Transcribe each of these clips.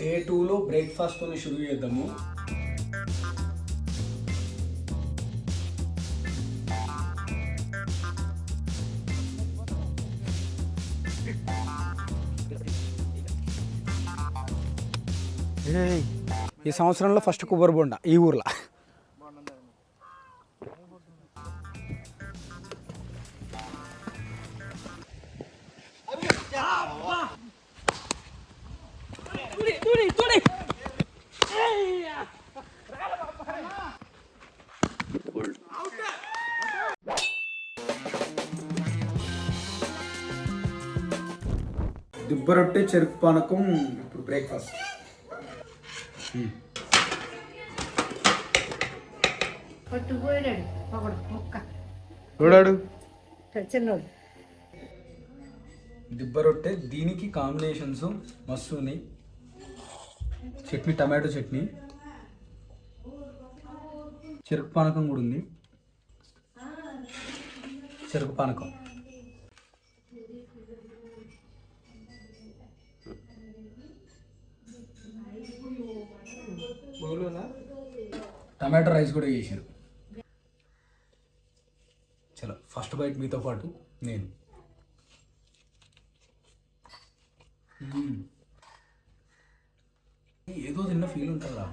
Day టూలో బ్రేక్ఫాస్ట్తో షురూ చేద్దాము. ఈ సంవత్సరంలో ఫస్ట్ కొబ్బరి బొండ ఈ ఊర్లో. రొట్టె చెరుకు పానకం ఇప్పుడు బ్రేక్ఫాస్ట్ చూడాడు దిబ్బ రొట్టె దీనికి కాంబినేషన్స్ మస్తు ఉన్నాయి. చట్నీ టమాటో చట్నీ. చెరుకు పానకం కూడా ఉంది. చెరుకు పానకం. టమాటో రైస్ కూడా చేశారు చలో ఫస్ట్ బైట్ మీతో పాటు నేను. ఏదో తిన్న ఫీల్ ఉంటుందా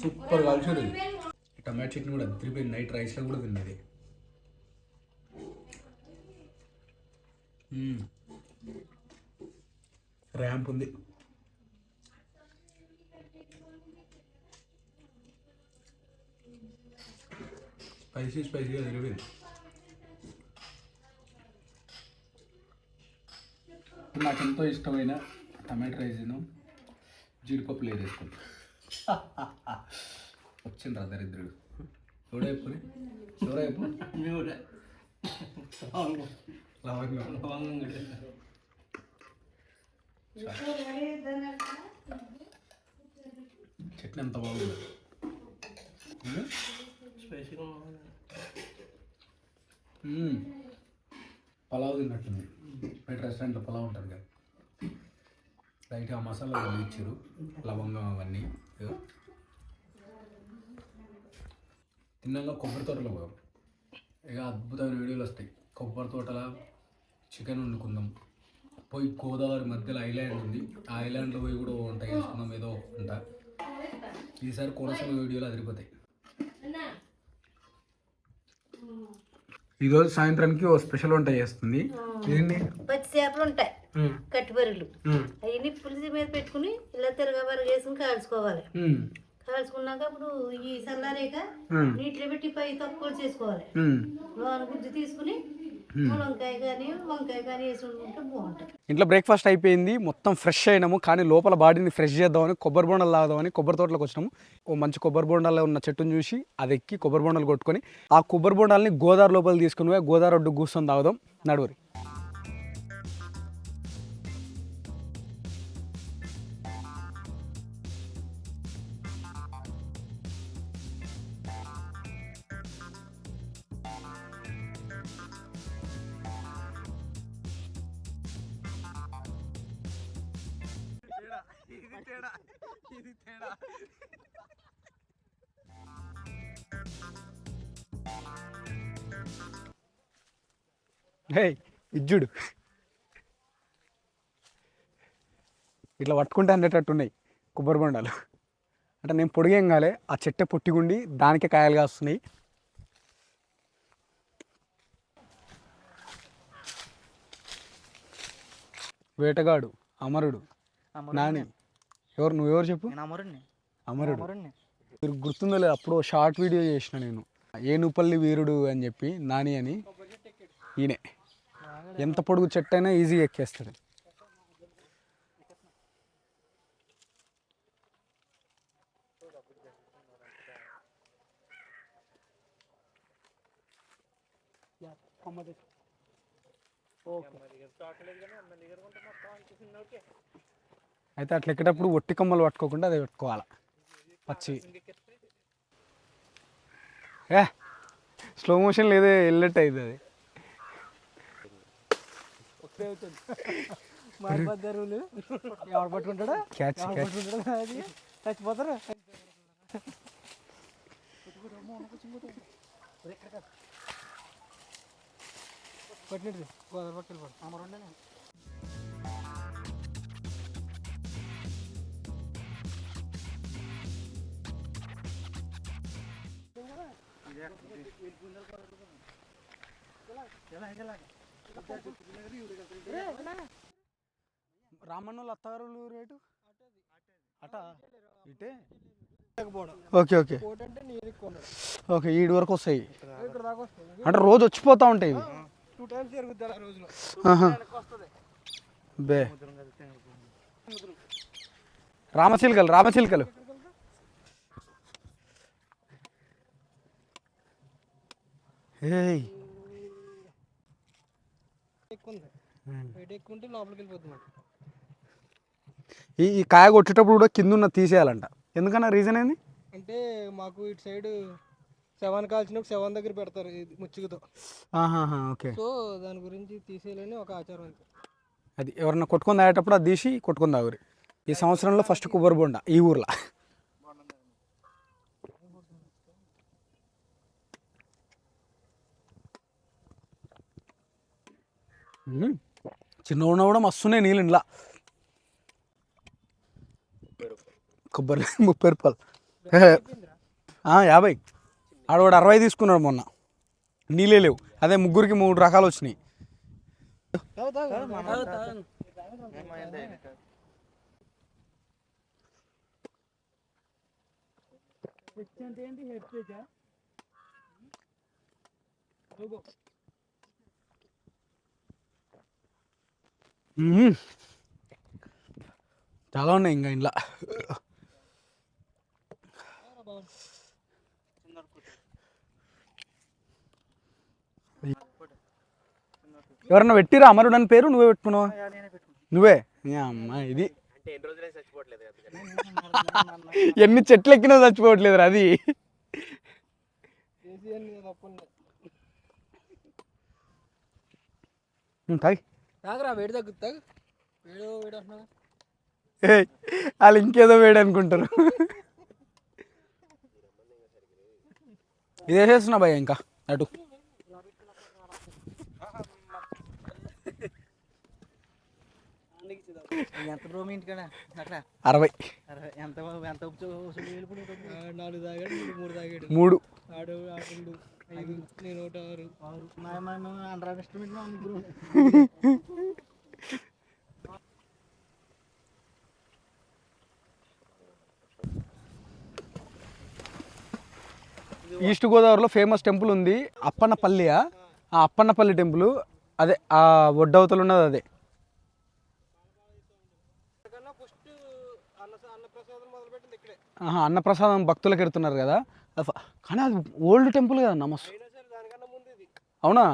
సూపర్ కాల్చాడు టమాటో చట్నీ కూడా అద్దరిపోయింది నైట్ రైస్లో కూడా తిన్నది. ర్యాంప్ ఉంది స్పైసీ స్పైసీగా తిరిగిపోయింది నాకు ఎంతో ఇష్టమైన టమాటో రైస్ను జీడిపప్పు లేదు వేసుకుంటా వచ్చిండ్రా దరిద్రుడు. ఎవడైపు? ఎవరైపు చట్నీ ఎంత బాగుంది? ఉమ్? పలావ్ తిన్నట్టుంది. బయట రెస్టారెంట్లో పలావ్ ఉంటుంది కదా. లైట్గా మసాలా ఇచ్చారు. లవంగం అవన్నీ. తిన్నాక కొబ్బరి తోటలో పోయాం ఇక అద్భుతమైన వీడియోలు వస్తాయి. కొబ్బరి తోటల చికెన్ వండుకుందాం. పోయి గోదావరి మధ్యలో ఐలాండ్ ఉంది. ఆ ఐలాండ్లో పోయి కూడా వంట చేసుకుందాం ఏదో వంట. ఈసారి కోనసీమ వీడియోలు అదిరిపోతాయి. ఈరోజు సాయంత్రానికి ఓ స్పెషల్ వంట చేస్తుంది. ఏంటి? పచ్చి చేపలు ఉంటాయి. కట్టిబరులు అవన్నీ పులిసి మీద పెట్టుకుని ఇలా తిరగబరగ వేసుకుని కాల్చుకోవాలి. కాల్చుకున్నాక అప్పుడు ఈ చల్లారేక మ్మ్. నీటిలో పెట్టి పై తక్కువ చేసుకోవాలి. గుజ్జు తీసుకుని ములంకాయ కానీ వంకాయ కానీ వేసి వండుకుంటే బాగుంటుంది. ఇంట్లో బ్రేక్ఫాస్ట్ అయిపోయింది మొత్తం ఫ్రెష్ అయినాము కానీ లోపల బాడీని ఫ్రెష్ చేద్దామని కొబ్బరి బొండాలు తాగుదామని కొబ్బరి తోటలోకి వచ్చినాము. ఓ మంచి కొబ్బరి బొండాలు ఉన్న చెట్టును చూసి అది ఎక్కి కొబ్బరి బొండాలు కొట్టుకొని ఆ కొబ్బరి బొండాలని గోదావరి లోపల తీసుకుని గోదావరి ఒడ్డు కూర్చొని తాగుదాం. నడువరి. హే ఇజ్జుడు ఇట్లా పట్టుకుంటే అందేటట్టు ఉన్నాయి కొబ్బరి బొండాలు. అంటే నేను పొడిగేం కాలే ఆ చెట్టే పొట్టిగుండి దానికే కాయలు కాస్తున్నాయి. వేటగాడు అమరుడు నాని. ఎవరు నువ్వెవరు చెప్పు? నేను అమరుణ్ణి. అమరుడు. అమరుణ్ణి. మీరు గుర్తుందో లేదు అప్పుడు షార్ట్ వీడియో చేసిన నేను. ఏనుపల్లి వీరుడు అని చెప్పి నాని అని. ఈయనే. ఎంత పొడుగు చెట్టు అయినా ఈజీగా ఎక్కేస్తాడు అయితే అట్లా ఎక్కేటప్పుడు ఒట్టి కొమ్మలు పట్టుకోకుండా అది పెట్టుకోవాలి. పచ్చి. ఏ స్లో మోషన్ లేదే వెళ్ళట్టు అవుతుంది అది. మారిపోతారు ఎవడు పట్టుకుంటాడా? క్యాచ్ అది. చచ్చిపోతారు. పట్టినట్టు గోదావరి పక్కన పడు అమరుండే రామన్నోళ్ళ అత్తగారు రేటు అట. ఇటే? Okay okay. ఓకే ఈడు వరకు వస్తాయి. అంటే రోజు వచ్చిపోతా ఉంటాయి ఇవి. బే. రామచిలుకలు రామచిలుకలు. ఏయ్. ఎక్కువ ఉంటే లోపలికి ఈ ఈ కాయ కొట్టేటప్పుడు కూడా కింద ఉన్న తీసేయాలంట. ఎందుకన్నా రీజన్ ఏంది? అంటే మాకు ఇటు సైడ్ సెవెన్ కాల్చినప్పుడు సెవెన్ దగ్గర పెడతారు ఇది ముచ్చుకతో. ఆహాహా, ఓకే. సో దాని గురించి తీసేయాలని ఒక ఆచారం అంతే అది ఎవరన్నా కొట్టుకొని తాగేటప్పుడు అది తీసి కొట్టుకొని తాగురి ఈ సంవత్సరంలో ఫస్ట్ కొబ్బరి బొండ ఈ ఊర్లో. చిన్న ఉన్న కూడా మస్తున్నాయి నీళ్ళు ఇంట్లో కొబ్బరి ముప్పై రూపాయలు. ఆ, యాభై. ఆడవాడు అరవై తీసుకున్నాడు మొన్న. నీళ్ళే లేవు. అదే ముగ్గురికి మూడు రకాలు వచ్చినాయి. మ్మ్. చాలా ఉన్నాయి ఇంకా ఇంట్లో. ఎవరన్నా పెట్టిరా? అమరుడు అని పేరు నువ్వే పెట్టుకున్నావా? నువ్వే? ఏ అమ్మా ఇది. ఎన్ని చెట్లు ఎక్కినా చచ్చిపోవట్లేదు అది. తాగి. వేడి తగ్గుతుంది తాగు. వేడి వేడి అంటున్నా ఏయ్, వాళ్ళు ఇంకేదో వేడి అనుకుంటారు. ఇది వేసేస్తున్నా భయ్య ఇంకా. అటు. ఎంత బ్రో మీ ఇంటికాడ? అక్కడ? అరవై. అరవై. ఎంత ఎంత నాలుగు తాగాడు మూడు తాగాడు. మూడు. ఆడు ఆడు ఐదు నేను ఒకటి ఆరు. మనం అండర్ ఎస్టిమేట్ ముగ్గురు ఈస్ట్ గోదావరిలో ఫేమస్ టెంపుల్ ఉంది. అప్పన్నపల్లియా? ఆ అప్పన్నపల్లి టెంపుల్. అదే ఆ ఒడ్డవతలు ఉన్నది అదే. అన్నప్రసాదం భక్తులకు ఎడుతున్నారు కదా. కానీ అది ఓల్డ్ టెంపుల్ కదా నమస్. అయినా సరే దానికన్నా ముందు ఇది అవునా?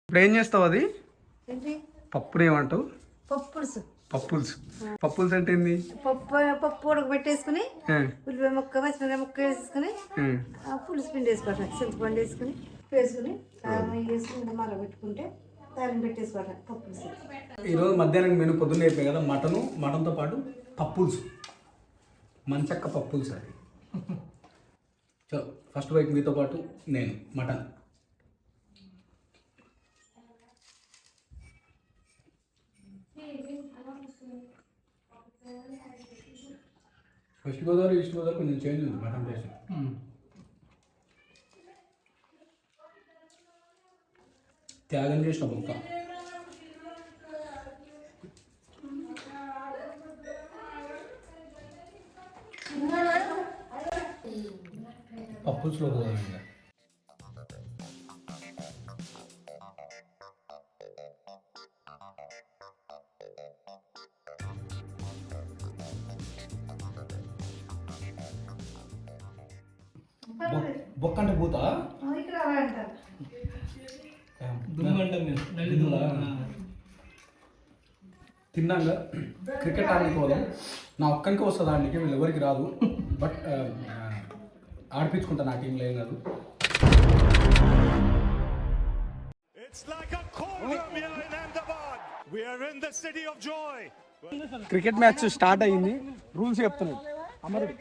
ఇప్పుడు ఏం చేస్తావు అది? ఏంటి? పప్పుని ఏమంటావు పప్పు పులుసు పప్పుల్స్ పప్పుల్స్ అంటే ఏంది? పప్పు పప్పు ఉడకబెట్టేసుకుని ఉల్లిపాయ ముక్క పచ్చిమిరపకాయ ముక్క. ఆ. పులుసు పిండి వేసుకోవటం చింతపండు వేసుకుని వేసుకుని కారం వేసుకుని మరగబెట్టుకుంటే పప్పు ఈరోజు మధ్యాహ్నం మెను పొద్దున్న అయిపోయాయి కదా మటను మటన్తో పాటు పప్పుల్స్. మంచక్క పప్పుల్స్ అది. చలో ఫస్ట్ బైక్ మీతో పాటు నేను mutton. West Godavari east Godavari కొంచెం చేంజ్ ఉంది మటన్ టేస్ట్. త్యాగం చేసిన బొక్క పప్పుల్స్లో పోదాం ఇంకా బొక్క అంటే పూత ఇక్కడ అలా అంటారు తిన్నాక క్రికెట్ ఆడడానికి పోదాం నా ఒక్కరికి వస్తుంది ఆడికి వీళ్ళు ఎవరికి రాదు. బట్ ఆడిపించుకుంటా నా టీంలో ఏం కాదు. క్రికెట్ మ్యాచ్ స్టార్ట్ అయ్యింది. రూల్స్ చెప్తున్నాడు అమరుడు.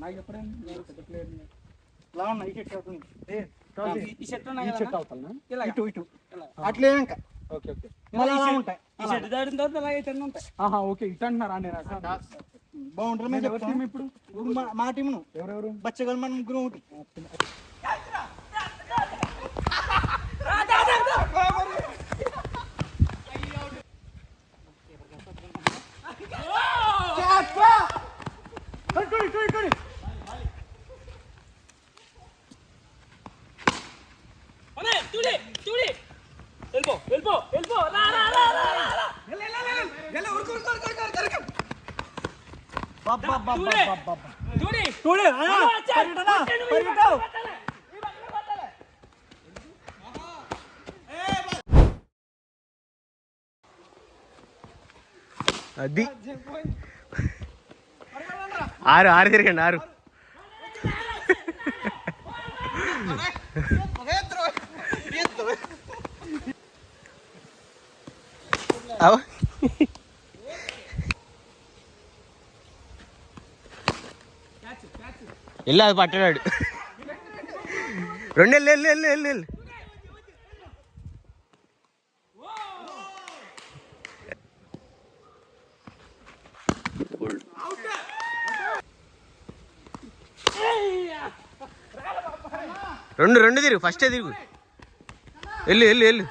నాకు ఎప్పుడైనా అట్లే ఇంకా ఓకే ఓకే మళ్ళీ ఉంటాయి ఓకే ఇటు అంటున్నారా నేను ఇప్పుడు? మా టీం ఎవరెవరు? బచ్చగల్ మనం ముగ్గురు ఒకటి అది ఆరు ఆరు తిరగండి ఆరు అవ వెళ్ళి అది పట్టాడు రెండు వెళ్ళి వెళ్ళి వెళ్ళి వెళ్ళి వెళ్ళి. రెండు రెండు తిరుగు ఫస్టే తిరుగు. వెళ్ళు వెళ్ళు వెళ్ళు.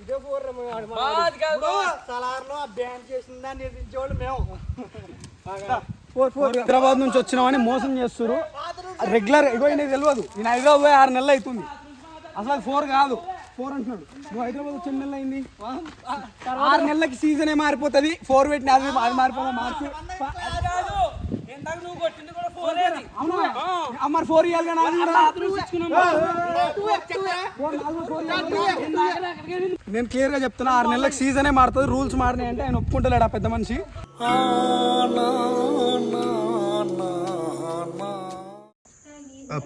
ఇదే సలార్లో బ్యాన్ చేసిన దాన్ని నిర్మించేవాళ్ళు మేము హైదరాబాద్ నుంచి వచ్చినామని మోసం చేస్తారు రెగ్యులర్ ఇగో నేను తెలియదు నేను హైదరాబాద్ ఆరు నెలలు అవుతుంది. అసలు ఫోర్ కాదు. ఫోర్ అంటున్నాడు. నువ్వు హైదరాబాద్ వచ్చి ఎన్ని నెలలు అయింది? ఆరు నెలలకి సీజన్ ఏ మారిపోతుంది. ఫోర్ పెట్టిన అది అది. మారిపోతా మార్చి ఫోర్ ఇవ్వాలి. నేను క్లియర్గా చెప్తున్నా ఆరు నెలలకు సీజనే మారుతుంది. రూల్స్ మారినాయి అంటే ఆయన ఒప్పుకుంటలేడు ఆ పెద్ద మనిషి.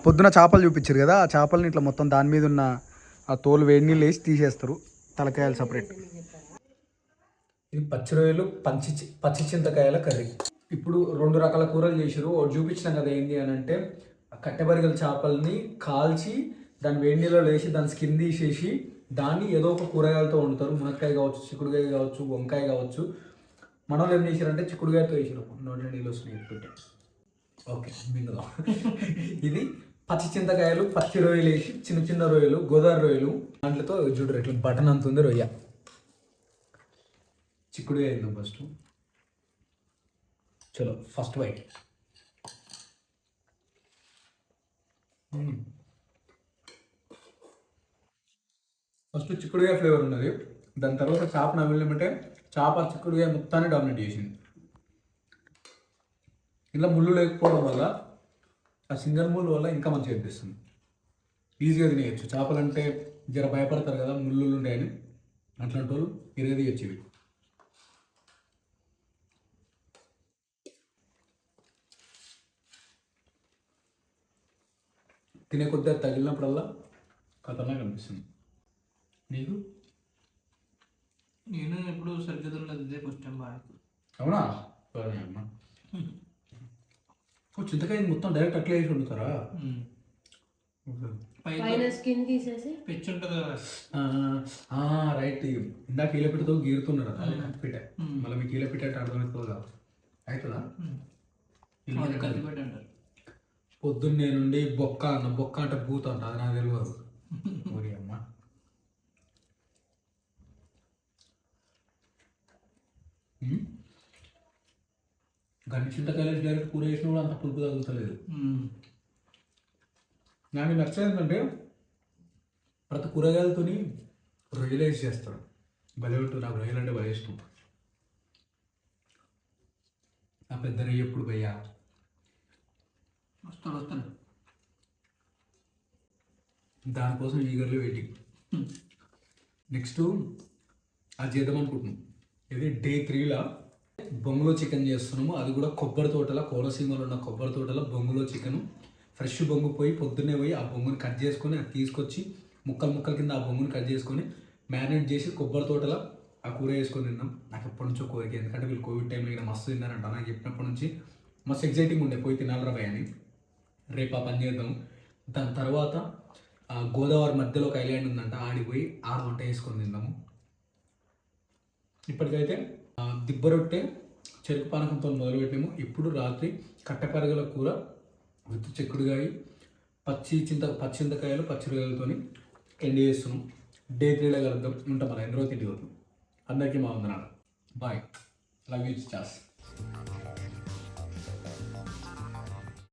పొద్దున చేపలు చూపించారు కదా ఆ చేపల్ని ఇట్లా మొత్తం దాని మీద ఉన్న ఆ తోలు వేడి నీళ్ళు వేసి తీసేస్తారు. తలకాయలు సపరేట్ ఇది పచ్చి రొయ్యలు పంచి పచ్చి చింతకాయల కర్రీ. ఇప్పుడు రెండు రకాల కూరలు చేసారు ఒకటి చూపించినాం కదా ఏంటి అని అంటే కట్టెబరిగల చేపల్ని కాల్చి దాని వేడి నీళ్ళలో వేసి దాని స్కిన్ తీసేసి దాన్ని ఏదో ఒక కూరగాయలతో వండుతారు. మునక్కాయ కావచ్చు చిక్కుడుకాయ కావచ్చు వంకాయ కావచ్చు. మన వాళ్ళు ఏం చేశారంటే చిక్కుడుకాయతో వేసారు నోట్లో నీళ్ళు వస్తున్నాయి. ఓకే ఇది పచ్చి చింతకాయలు పచ్చి రొయ్యలు వేసి చిన్న చిన్న రొయ్యలు గోదావరి రొయ్యలు. దాంట్లతో చూడరు ఇట్లా బటన్ అంత ఉంది రొయ్య. చిక్కుడు వేద్దాం ఫస్ట్ చలో ఫస్ట్ వైట్ ఫస్ట్ చిక్కుడుగా ఫ్లేవర్ ఉన్నది. దాని తర్వాత చేప నవ్విలేమంటే చేప చిక్కుడుగా మొత్తాన్ని డామినేట్ చేసింది. ఇలా ముళ్ళు లేకపోవడం వల్ల ఆ సింగల్ ముళ్ళు వల్ల ఇంకా మంచిగా అనిపిస్తుంది. ఈజీగా తినేయచ్చు. చేపలు అంటే జర భయపడతారు కదా ముళ్ళు ఉంటాయని. అట్లాంటి వాళ్ళు ఇరగ తీయచ్చు ఇవి. తినే కొద్ది అది తగిలినప్పుడల్లా ఖతర్నాక్ అనిపిస్తుంది. నీకు? నేను ఎప్పుడు సరిగ్గా తినలేదు ఇదే ఫస్ట్ టైం బాగా. అవునా? సరే అమ్మా. చింతకాయ మొత్తం డైరెక్ట్ అట్లా వేసి వండుతారా? పైన స్కిన్ తీసేసి? పిచ్చి ఉంటుంది కదా. ఆ, ఆ, రైట్. ఇందాక కీలపిట్టతో గీరుతున్నారు అది కత్తిపీట. మళ్ళీ మీకు కీలపిట్ట అంటే అర్థమవుతుందో కాదు అవుతుందా అంటారు. పొద్దున్నే నుండి బొక్క అన్న బొక్క అంటే భూత అంట అది నాకు తెలియదు ఊరి అమ్మ గంటి చింతకాయలు డైరెక్ట్ కూర వేసినా కూడా అంత పులుపు తగులుతలేదు. నాకు నచ్చేది ఏంటంటే ప్రతి కూరగాయలతోని రొయ్యలు వేసి చేస్తాడు భలే ఉంటుంది. నాకు రొయ్యలు అంటే భలే ఇష్టం. ఆ పెద్ద రొయ్య ఎప్పుడు భయ్యా వస్తాడు వస్తాడు దానికోసం ఈగర్లీ వెయిటింగ్ నెక్స్ట్ అది చేద్దాం అనుకుంటున్నాం. ఇది డే త్రీలో? బొంగులో చికెన్ చేస్తున్నాము అది కూడా కొబ్బరి తోటల కోనసీమలో ఉన్న కొబ్బరి తోటల బొంగులో చికెన్. ఫ్రెష్ బొంగు పోయి పొద్దున్నే పోయి ఆ బొంగుని కట్ చేసుకొని అది తీసుకొచ్చి ముక్కలు ముక్కల కింద ఆ బొంగుని కట్ చేసుకొని మ్యారినేట్ చేసి కొబ్బరి తోటల ఆ కూర వేసుకొని తిన్నాం. నాకు ఎప్పటి నుంచో కోరిక ఎందుకంటే వీళ్ళు కోవిడ్ టైంలో ఇక్కడ మస్తు తిన్నారంట. నాకు చెప్పినప్పటి నుంచి మస్తు ఎగ్జైటింగ్ ఉండే పోయి తినాలరా భయ అని. రేపు ఆ పని చేద్దాం. దాని తర్వాత ఆ గోదావరి మధ్యలో ఒక ఐలాండ్ ఉందంట ఆడిపోయి ఆడ వంట వేసుకొని తిన్నాము ఇప్పటికైతే ఆ, దిబ్బ రొట్టె చెరుకు పానకంతో మొదలుపెట్టాము ఇప్పుడు రాత్రి కట్టపరగల కూర విత్ చెక్కుడుగాయ పచ్చి చింత పచ్చి చింతకాయలు పచ్చి ఎండి చేస్తున్నాం. డే త్రీలో కలుద్దాం. ఉంటాం మన ఎందరో తిండి అందరికీ మా వందనాలు. బాయ్. Love you chaas